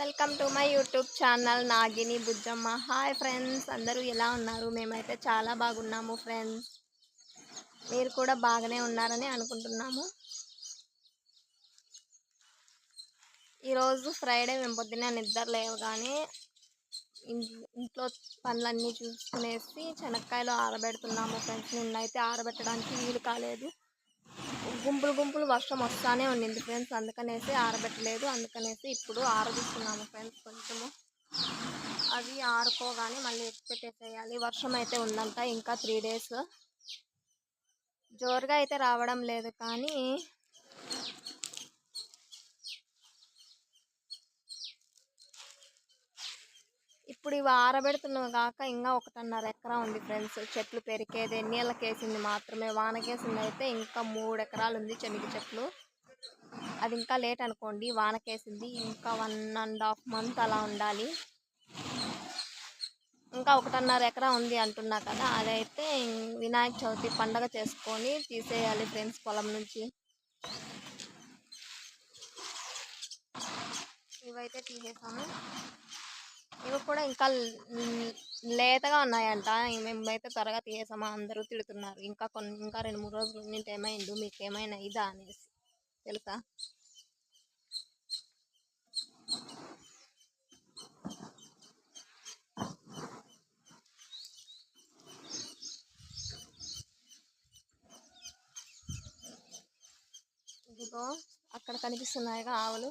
Welcome to my YouTube channel Nagini Bujjamma. Hi friends అందరూ ఎలా ఉన్నారు? మేమైతే చాలా బాగున్నాము ఫ్రెండ్స్. మీరు కూడా బాగానే ఉన్నారని అనుకుంటున్నాము. ఈరోజు ఫ్రైడే మేము పొద్దున్న నిద్ర లేవగానే ఇంట్లో పనులన్నీ చూసుకునేసి శనక్కాయలు ఆరబెడుతున్నాము ఫ్రెండ్స్. నిన్నైతే ఆరబెట్టడానికి వీలు కాలేదు. గుంపులు గుంపులు వర్షం వస్తానే ఉండింది ఫ్రెండ్స్ అందుకనేసి ఆరబెట్టలేదు. అందుకనేసి ఇప్పుడు ఆరబిస్తున్నాము ఫ్రెండ్స్ కొంచెము. అవి ఆరుకోగానే మళ్ళీ ఎత్తి పెట్టేసేయాలి వర్షం అయితే ఉందంట ఇంకా త్రీ డేస్ జోరుగా అయితే రావడం లేదు కానీ ఇప్పుడు ఇవి ఆరబెడుతున్నావు కాక ఇంకా ఒకటిన్నర ఎకరా ఉంది ఫ్రెండ్స్. చెట్లు పెరికేది నీళ్ళకేసింది మాత్రమే వానకేసింది అయితే ఇంకా మూడు ఎకరాలు ఉంది చెనిగి చెట్లు. అది ఇంకా లేట్ అనుకోండి వానకేసింది ఇంకా వన్ అండ్ హాఫ్ మంత్ అలా ఉండాలి. ఇంకా ఒకటిన్నర ఎకరా ఉంది అంటున్నా కదా అదైతే వినాయక చవితి పండగ చేసుకొని తీసేయాలి ఫ్రెండ్స్ పొలం నుంచి. ఇవైతే తీసేసాము ఇవి కూడా ఇంకా లేతగా ఉన్నాయంట. మేమైతే త్వరగా తీసేసామా అందరూ తిడుతున్నారు. ఇంకా కొన్ని ఇంకా రెండు మూడు రోజులు ఉండింటే ఏమైండు? మీకు ఏమైనా ఇదా అనేసి. తెలుసా? ఇదిగో అక్కడ కనిపిస్తున్నాయిగా ఆవులు.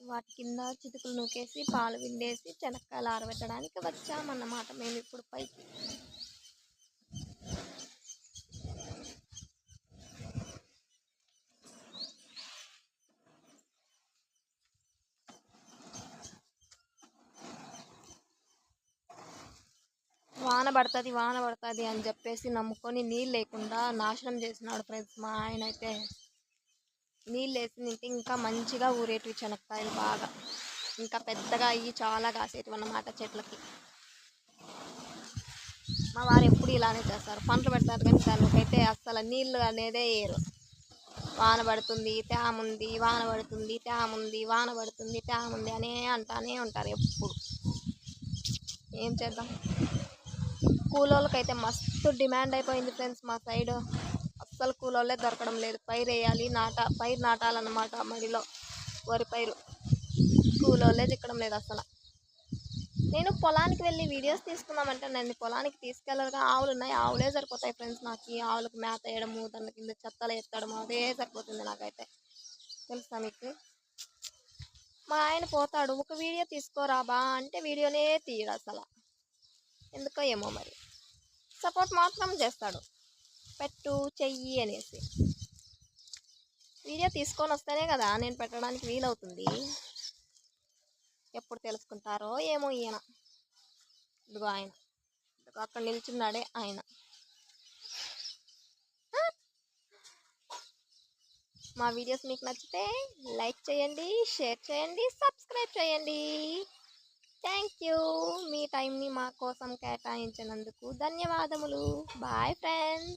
వాటి కింద చితుకులు నూకేసి పాలు విండేసి చెనక్కాయలు ఆరబెట్టడానికి వచ్చామన్నమాట మేము ఇప్పుడు పైకి. వాన పడుతుంది వాన పడుతుంది అని చెప్పేసి నమ్ముకొని నీళ్ళు లేకుండా నాశనం చేసినాడు ఫ్రెండ్స్ మా ఆయన అయితే. నీళ్ళు వేసి తింటే ఇంకా మంచిగా ఊరేటివి చెనక్కాయలు బాగా. ఇంకా పెద్దగా అయ్యి చాలా కాసేటివి అన్నమాట చెట్లకి. మా వారు ఎప్పుడు ఇలానే చేస్తారు. పంటలు పెడతారు కానీ దానికైతే అస్సలు నీళ్ళు అనేదే వేయరు. వాన పడుతుంది తేముంది వాన పడుతుంది తేముంది వాన పడుతుంది తేముంది అనే అంటానే ఉంటారు ఎప్పుడు. ఏం చేద్దాం? కూలోళ్ళకైతే మస్తు డిమాండ్ అయిపోయింది ఫ్రెండ్స్ మా సైడ్. అస్సలు కూలోళ్ళే దొరకడం లేదు. పైరు వేయాలి నాట పైరు నాటాలన్నమాట మడిలో. వరి పైరు. కూలోళ్ళే దిక్కడం లేదు అసలు నేను పొలానికి వెళ్ళి వీడియోస్ తీసుకుందామంటే నన్ను పొలానికి తీసుకెళ్ళగా ఆవులు ఉన్నాయి. ఆవులే సరిపోతాయి ఫ్రెండ్స్ నాకు. ఆవులకు మేత వేయడము దాని కింద చెత్తలు ఎత్తడము అదే సరిపోతుంది నాకైతే. తెలుసా మీకు? మా ఆయన పోతాడు. ఒక వీడియో తీసుకోరాబా అంటే వీడియోనే తీయడు అసలు ఎందుకో ఏమో మరి. సపోర్ట్ మాత్రం చేస్తాడు. పెట్టు చెయ్యి అనేసి. వీడియో తీసుకొని వస్తేనే కదా నేను పెట్టడానికి వీలవుతుంది. ఎప్పుడు తెలుసుకుంటారో ఏమో ఈయన. ఇదిగో ఆయన. ఇదిగో అక్కడ నిల్చున్నాడే ఆయన. మా వీడియోస్ మీకు నచ్చితే లైక్ చేయండి షేర్ చేయండి సబ్స్క్రైబ్ చేయండి. Thank you. మీ టైంని మా కోసం కేటాయించినందుకు ధన్యవాదములు. Bye friends.